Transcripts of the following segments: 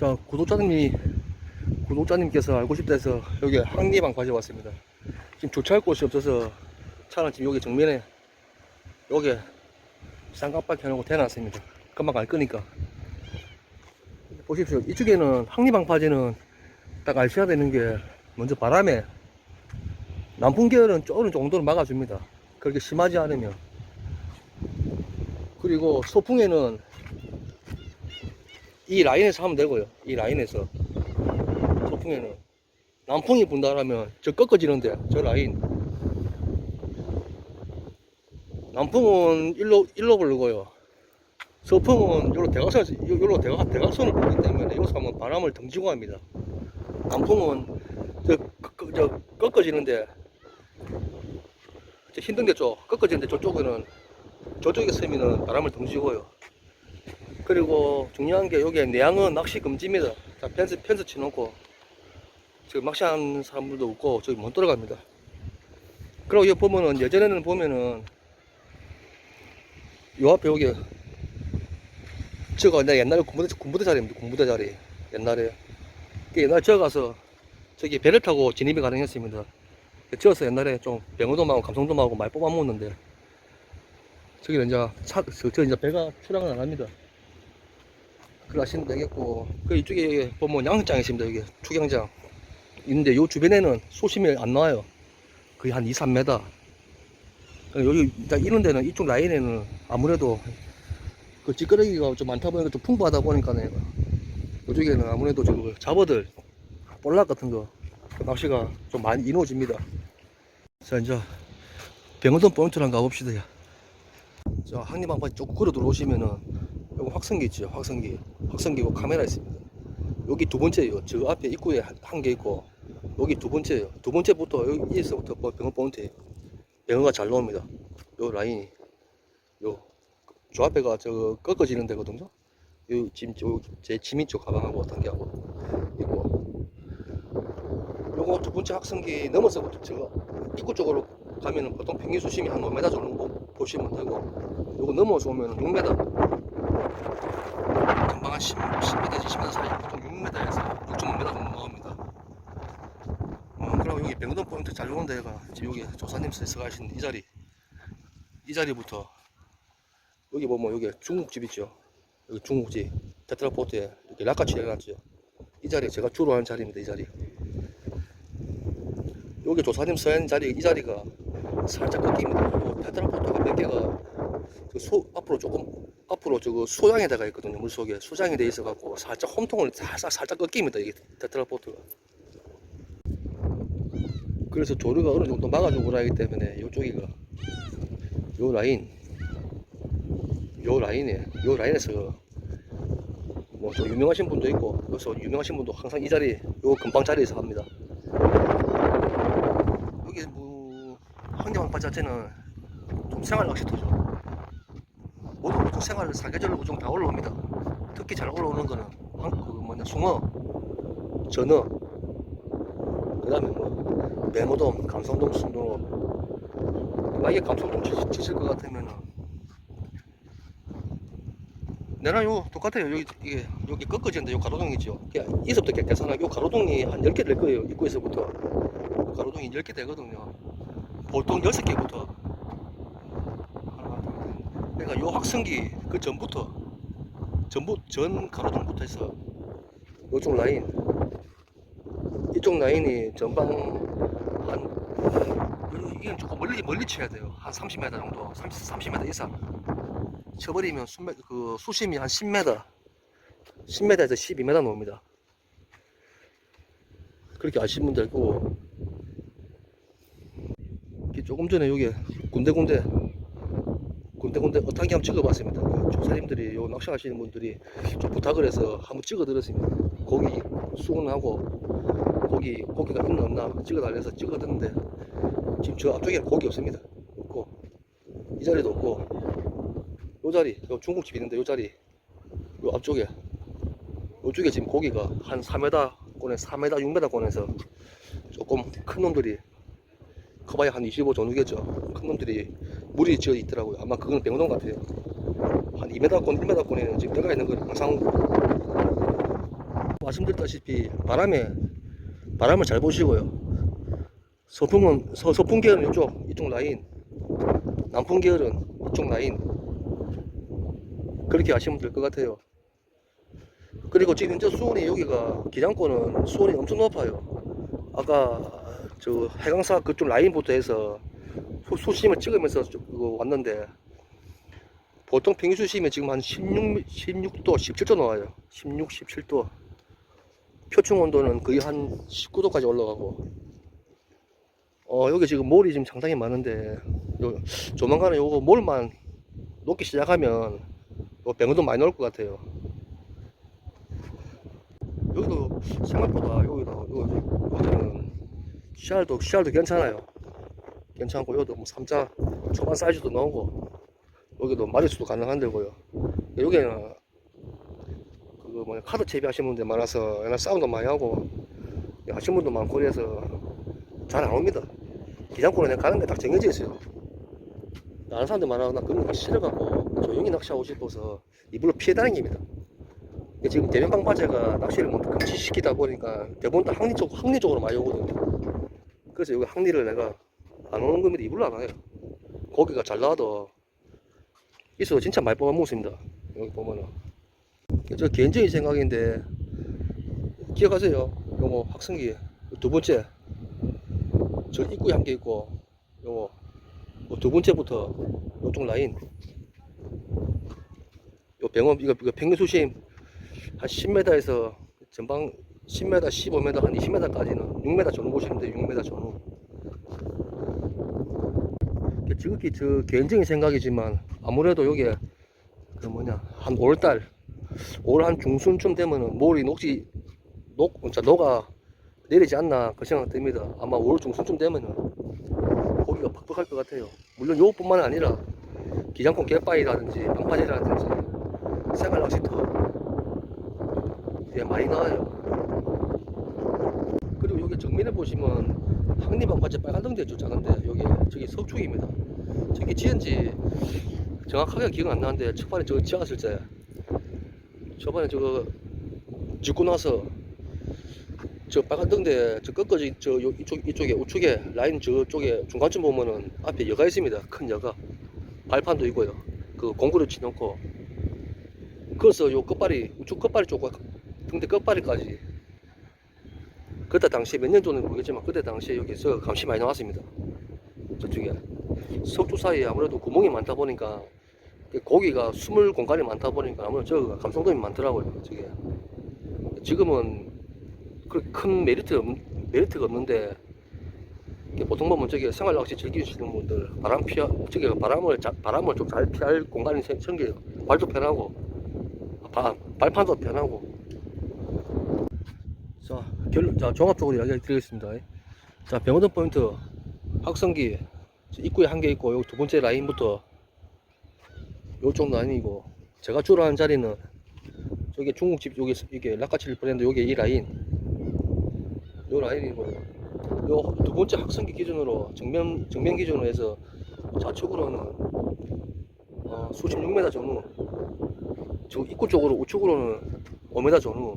자, 구독자님이, 구독자님께서 알고 싶다 해서 여기 항리방 가져왔습니다. 지금 주차할 곳이 없어서 차는 지금 여기 정면에, 여기 쌍깜빡 해놓고 대놨습니다. 금방 갈 거니까. 보십시오. 이쪽에는 항리방 바지는 딱 아셔야 되는 게 먼저 바람에 남풍 계열은 어느 정도는 막아줍니다. 그렇게 심하지 않으면. 그리고 소풍에는 이 라인에서 하면 되고요. 이 라인에서. 소풍에는. 남풍이 분다라면 저 꺾어지는데, 저 라인. 남풍은 일로, 일로 부르고요. 서풍은 요로 대각선, 요로 대각, 대각선을 보기 때문에 여기서 하면 바람을 등지고 합니다. 남풍은 저, 꺾- 저 꺾어지는데, 저 힘든 게 쪽, 꺾어지는데 저쪽에는, 저쪽에 서면은 바람을 등지고요. 그리고 중요한 게 여기 내양은 낚시 금지입니다. 자, 펜스, 펜스 치놓고, 지금 낚시하는 사람들도 없고, 저기 못 들어갑니다. 그리고 여기 보면은, 예전에는 보면은, 요 앞에 여기, 저거 내 옛날에 군부대, 군부대 자리입니다. 군부대 자리. 옛날에. 그 옛날에 저 가서, 저기 배를 타고 진입이 가능했습니다. 저어서 옛날에 좀 병어돔하고 감성돔하고 많이 뽑아먹었는데, 저기는 이제 차, 저, 저 이제 배가 출항을 안 합니다. 그걸 하시면 되겠고, 그 이쪽에 보면 양장이 있습니다. 여기 축양장. 있는데 요 주변에는 소심이 안 나와요. 거의 한 2, 3m. 여기 일단 이런 데는 이쪽 라인에는 아무래도 그 찌끄러기가 좀 많다 보니까 좀 풍부하다 보니까 는 이쪽에는 아무래도 저 잡어들 볼락 같은 거그 낚시가 좀 많이 이루어집니다. 자 이제 병어돈 포인트를 한번 가봅시다. 야. 자 항리방파지 조금 걸어 들어오시면은 여기 확성기 있죠 확성기 확성기고 카메라 있습니다. 여기 두 번째예요. 저 앞에 입구에 한 개 있고 여기 두 번째예요. 두 번째부터 여기에서부터 뭐 병어 포인트예요. 병어가 잘 나옵니다. 요 라인이 요저 앞에가 저 꺾어지는 데거든요. 요 지금 저제 지민 쪽 가방하고 단계하고 있고 요거 두 번째 확성기 넘어서부터 저 입구 쪽으로 가면은 보통 평균 수심이 한 5m 정도 보시면 되고 요거 넘어서 오면 6m 금방 한 10, 10m, 20m 사이 보통 6m에서 6.5m 정도 나옵니다. 어, 그리고 여기 병동 포인트 잘 오는 데가 지금 여기 조사님 서 가신 이 자리 이 자리부터 여기 보면 여기 중국집 있죠? 여기 중국집 테트라포트에 이렇게 락같이 해놨죠. 이 자리 제가 주로 하는 자리입니다 이 자리. 여기 조사님 서 있는 자리 이 자리가 살짝 꺾입니다. 요 테트라포트가 몇 개가 그 소, 앞으로 조금 앞으로 저거 소장에다가 있거든요 물속에. 소장이 돼 있어 갖고 살짝 홈통을 살짝 살짝 꺾입니다 이게. 테트라포트가. 그래서 조류가 어느 정도 막아주고 하기 때문에 요쪽이가 요 라인 요 라인에 요 라인에서 뭐 좀 유명하신 분도 있고 여기서 유명하신 분도 항상 이 자리 요 근방 자리에서 합니다. 여기 뭐 환경방파 자체는 좀 생활 낚시터죠 생활 사계절로 좀다 올라옵니다. 특히 잘 올라오는 거는 한- 그 뭐냐 숭어 전어 그 다음에 뭐 메모돔, 감성돔, 순도로 만약에 감성돔 치- 치실 것 같으면은. 내랑 요. 똑같아요. 여기 이게 여기 꺾어지는데 요 가로등 있죠. 그냥 이서부터 계산하기 요 가로등이 한 10개 될 거예요. 입구에서부터. 요 가로등이 10개 되거든요. 보통 6개부터. 하나 둘, 셋. 그러니까 요 확성기 그 전부터 전부 전 가로등부터 해서 요쪽 라인 이쪽 라인이 전방 한 이건 조금 멀리 멀리 쳐야 돼요. 한 30m 정도, 30, 30m 이상 쳐버리면 수매, 그 수심이 한 10m, 10m에서 12m 나옵니다. 그렇게 아시는 분들 있고 조금 전에 여기 군데군데 군데군데 어탕기 한번 찍어봤습니다. 그 조사님들이 요 낚시하시는 분들이 좀 부탁을 해서 한번 찍어드렸습니다. 고기 수온하고 고기 고기가 있나 없나 찍어달래서 찍어드는데 지금 저 앞쪽에는 고기 없습니다. 없고 이 자리도 없고 요 자리 요 중국집 있는데 요 자리 요 앞쪽에 요쪽에 지금 고기가 한 4m 권에 4m 6m 권에서 조금 큰 놈들이 커봐야 한 25 정도겠죠. 큰 놈들이 물이 지어 있더라고요. 아마 그건 병동 같아요. 한 2m 권, 1m 권에는 지금 들어가 있는 걸 항상 말씀드렸다시피 바람에 바람을 잘 보시고요. 서풍은 서, 서풍 계열은 이쪽 이쪽 라인, 남풍 계열은 이쪽 라인 그렇게 하시면 될 것 같아요. 그리고 지금 현재 수온이 여기가 기장권은 수온이 엄청 높아요. 아까 저 해강사 그쪽 라인부터 해서 수, 수심을 찍으면서 왔는데 보통 평균 수심이 지금 한 16, 16도, 17도 나와요. 16, 17도. 표층 온도는 거의 한 19도까지 올라가고. 어, 여기 지금 몰이 지금 상당히 많은데, 요, 조만간에 요거 몰만 녹기 시작하면, 요 병어도 많이 나올 것 같아요. 여기도 생각보다 여기도, 요, 여기는 씨알도, 씨알도 괜찮아요. 괜찮고, 여기도 뭐 3자 초반 사이즈도 나오고, 여기도 마리수도 가능한데고요. 여기는 그거 뭐냐 카드 채비하시는 분들 많아서 옛날 싸움도 많이 하고 하신 분도 많고 그래서 잘 안 옵니다. 기장권에 내가 가는 게 딱 정해져 있어요. 나는 사람들 많아서 나 그런 거 싫어갖고 조용히 낚시하고 싶어서 이불로 피해 다닙니다. 지금 대면방 바제가 낚시를 못 금지시키다 보니까 대부분 다 항리 쪽으로 많이 오거든요. 그래서 여기 항리를 내가 안 오는 겁니다. 이불로 안 와요. 고기가 잘 나와도 있어 진짜 많이 뽑아 먹습니다. 여기 보면은 저 개인적인 생각인데 기억하세요? 요거 학생기 두 번째 저 입구에 한 개 있고 요거 뭐두 번째부터 요쪽 라인 요 병원 이거, 이거 평균 수심 한 10m에서 전방 10m, 15m, 한 20m까지는 6m 전후 보시면 돼요. 6m 전후. 지극히 저 개인적인 생각이지만 아무래도 요게 그 뭐냐 한 5월달 5월 한 중순쯤 되면은 몰이 녹지 녹 진짜 녹아 내리지 않나 그 생각 듭니다. 아마 5월 중순쯤 되면은 고기가 퍽퍽할 것 같아요. 물론 요것뿐만 아니라 기장권 갯바위라든지 방파제라든지 생활 낚시터 예, 많이 나와요. 여기 정면에 보시면 항리 방파제 빨간 등 대 죠 작은데 여기 저기 석축입니다. 저기 지은지 정확하게 기억 안 나는데 첫번에 저거 지었을 때 저번에 저거 짓고 나서 저 빨간 등대 저 끝까지 저 요- 이쪽 이쪽에 우측에 라인 저쪽에 중간쯤 보면은 앞에 여가 있습니다. 큰 여가 발판도 있고요. 그 공구를 치놓고 그래서 요 끝발이 우측 끝발이 쪽 등대 끝발이까지 그때 당시에 몇년 전은 모르겠지만 그때 당시에 여기서 감시 많이 나왔습니다. 저쪽에 석주 사이에 아무래도 구멍이 많다 보니까 고기가 숨을 공간이 많다 보니까 아무래도 저가 감성돔이 많더라고요. 저게 지금은 큰 메리트 없, 메리트가 없는데 보통 보면 저기 생활 낚시 즐기시는 분들 바람 피하 저기 바람을 자, 바람을 좀 잘 피할 공간이 생- 생겨요. 발도 편하고 바, 발판도 편하고 자, 결, 자 종합적으로 이야기 드리겠습니다. 자 병어든 포인트 확성기 저 입구에 한 개 있고 요두 번째 라인부터 요쪽 라인이고 제가 주로 하는 자리는 저기 중국집 여기 이게 락카칠 브랜드 여기 이 라인 요 라인이고 요 두 번째 학성기 기준으로 정면 정면 기준으로 해서 좌측으로는 어, 수심 6m 전후 저 입구 쪽으로 우측으로는 5m 전후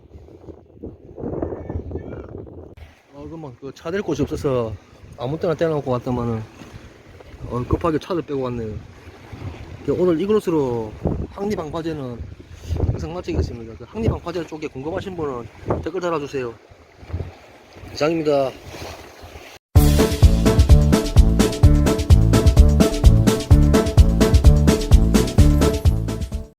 어 그만 그차 댈 곳이 없어서 아무 때나 떼어놓고 왔더만은 어, 급하게 차를 빼고 왔네요 오늘 이글로스로 항리방 과제는 영상 마치겠습니다. 그 항리방 과제 쪽에 궁금하신 분은 댓글 달아주세요. 이상입니다.